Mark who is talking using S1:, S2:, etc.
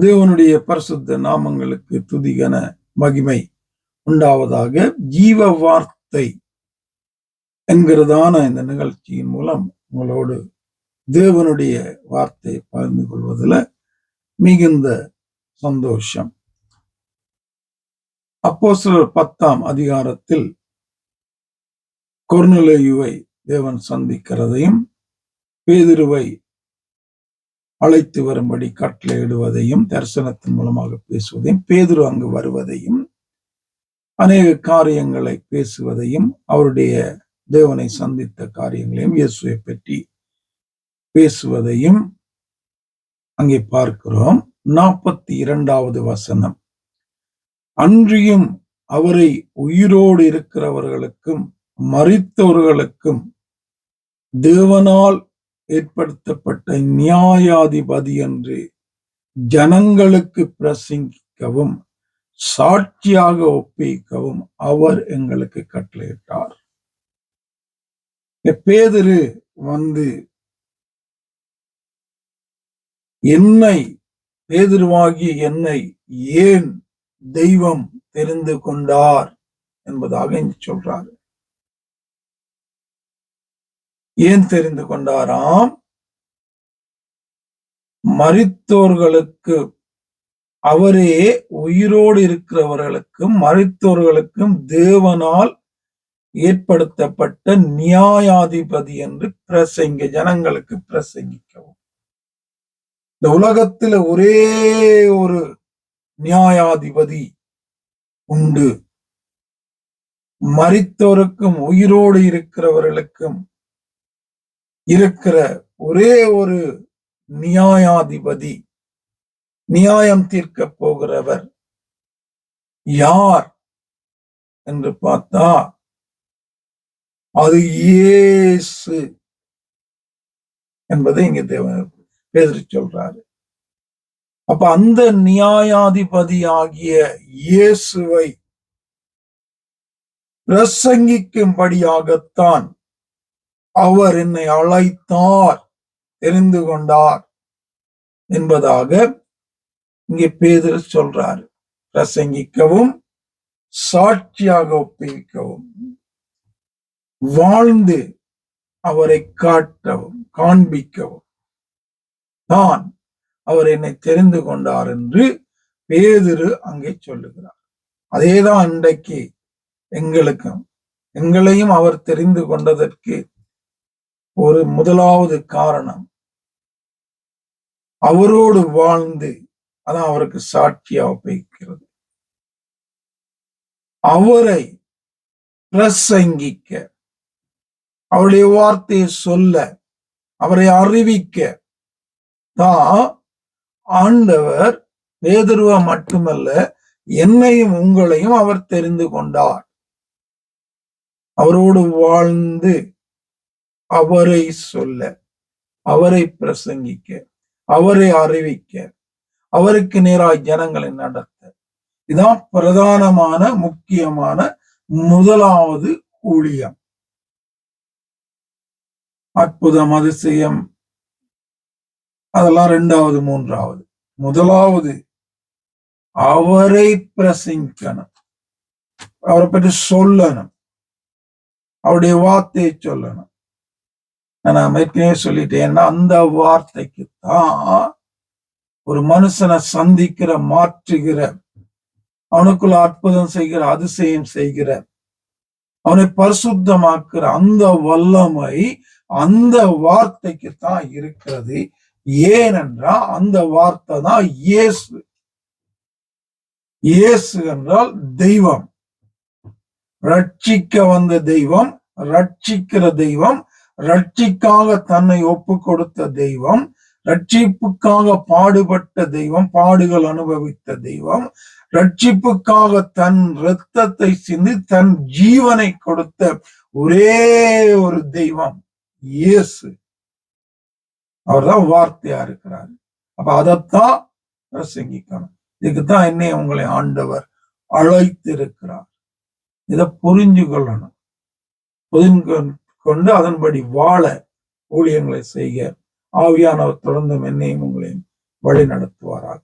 S1: தேவனுடைய பரிசுத்த நாமங்களுக்கு துதிகன மகிமை உண்டாவதாக ஜீவ வார்த்தை என்கிறதான இந்த நிகழ்ச்சியின் மூலம் உங்களோடு தேவனுடைய வார்த்தை பகிர்ந்து கொள்வதில் மிகுந்த சந்தோஷம். அப்போ சிலர் பத்தாம் அதிகாரத்தில் கொர்னலேயுவை தேவன் சந்திக்கிறதையும் பேதிருவை அழைத்து வரும்படி கட்டளையிடுவதையும் தரிசனத்தின் மூலமாக பேசுவதையும் பேதுரு அங்கு வருவதையும் அநேக காரியங்களை பேசுவதையும் அவருடைய தேவனை சந்தித்த காரியங்களையும் இயேசுவை பற்றி பேசுவதையும் அங்கே பார்க்கிறோம். நாற்பத்தி இரண்டாவது வசனம். அன்றியும் அவரை உயிரோடு இருக்கிறவர்களுக்கும் மறித்தவர்களுக்கும் தேவனால் ஏற்படுத்தப்பட்ட நியாயாதிபதி என்று ஜனங்களுக்கு பிரசங்கிக்கவும் சாட்சியாக ஒப்பிக்கவும் அவர் எங்களுக்கு கட்டளையிட்டார். பேதரு வந்து என்னை பேதிருவாகிய என்னை ஏன் தெய்வம் தெரிந்து கொண்டார் என்பதாக இங்கு சொல்றாரு. ஏன் தெரிந்து கொண்டாராம்? மறித்தோர்களுக்கு அவரே உயிரோடு இருக்கிறவர்களுக்கும் மறித்தோர்களுக்கும் தேவனால் ஏற்படுத்தப்பட்ட நியாயாதிபதி என்று பிரசங்க ஜனங்களுக்கு பிரசங்கிக்கவும். இந்த உலகத்துல ஒரே ஒரு நியாயாதிபதி உண்டு. மறித்தோருக்கும் உயிரோடு இருக்கிறவர்களுக்கும் இருக்கிற ஒரே ஒரு நியாயாதிபதி நியாயம் தீர்க்க போகிறவர் யார் என்று பார்த்தா அது இயேசு என்பதை இங்க பேசி சொல்றாரு. அப்ப அந்த நியாயாதிபதி ஆகிய இயேசுவை பிரசங்கிக்கும்படியாகத்தான் அவர் என்னை அழைத்தார் தெரிந்து கொண்டார் என்பதாக இங்கே பேதர் சொல்றாரு. பிரசங்கிக்கவும் சாட்சியாக ஒப்புவிக்கவும் வாழ்ந்து அவரை காட்டவும் காண்பிக்கவும். தான் அவர் என்னை தெரிந்து கொண்டார் என்று பேதிரு அங்கே சொல்லுகிறார். அதேதான் இன்றைக்கு எங்களுக்கும் எங்களையும் அவர் தெரிந்து கொண்டதற்கு ஒரு முதலாவது காரணம். அவரோடு வாழ்ந்து அதான் அவருக்கு சாட்சியா வைக்கிறது அவரை பிரசங்கிக்க அவருடைய வார்த்தையை சொல்ல அவரை அறிவிக்க தான் ஆண்டவர் வேதருவா மட்டுமல்ல என்னையும் உங்களையும் அவர் தெரிந்து கொண்டார். அவரோடு வாழ்ந்து அவரை சொல்ல அவரை பிரசங்கிக்க அவரை அறிவிக்க அவருக்கு நேராய் ஜனங்களை நடத்த. இதான் பிரதானமான முக்கியமான முதலாவது ஊழியம். அற்புதம் அதிசயம். அதெல்லாம் ரெண்டாவது மூன்றாவது. முதலாவது அவரை பிரசங்கிக்கணும். அவரை பற்றி சொல்லணும். அவருடைய வார்த்தையை சொல்லணும். நான் ஏற்கனவே சொல்லிட்டேன். அந்த வார்த்தைக்கு தான் ஒரு மனுஷனை சந்திக்கிற மாற்றுகிற அவனுக்குள்ள அற்புதம் செய்கிற அதிசயம் செய்கிற அவனை பரிசுத்தமாக்குற அந்த வல்லமை அந்த வார்த்தைக்கு தான் இருக்கிறது. ஏனென்றா அந்த வார்த்தை தான் இயேசு. இயேசு என்றால் தெய்வம். ரட்சிக்க வந்த தெய்வம் ரட்சிக்கிற தெய்வம் ரட்சிக்காக தன்னை ஒப்பு கொடுத்த தெய்வம் ரட்சிப்புக்காக பாடுபட்ட தெய்வம் பாடுகள் அனுபவித்த தெய்வம் ரட்சிப்புக்காக தன் இரத்தத்தை சிந்தி தன் ஜீவனை கொடுத்த ஒரே ஒரு தெய்வம் இயேசு. அவர்தான் வார்த்தையா இருக்கிறார். அப்ப அதைத்தான் பிரசங்கிக்கணும். இதுக்குத்தான் என்னை உங்களை ஆண்டவர் அழைத்து இருக்கிறார் இதை புரிஞ்சு கொள்ளணும் கொண்டு அதன்படி வாழ ஊழியங்களை செய்க. ஆவியானவர் தொடர்ந்து என்னையும் உங்களையும் வழி நடத்துவாராக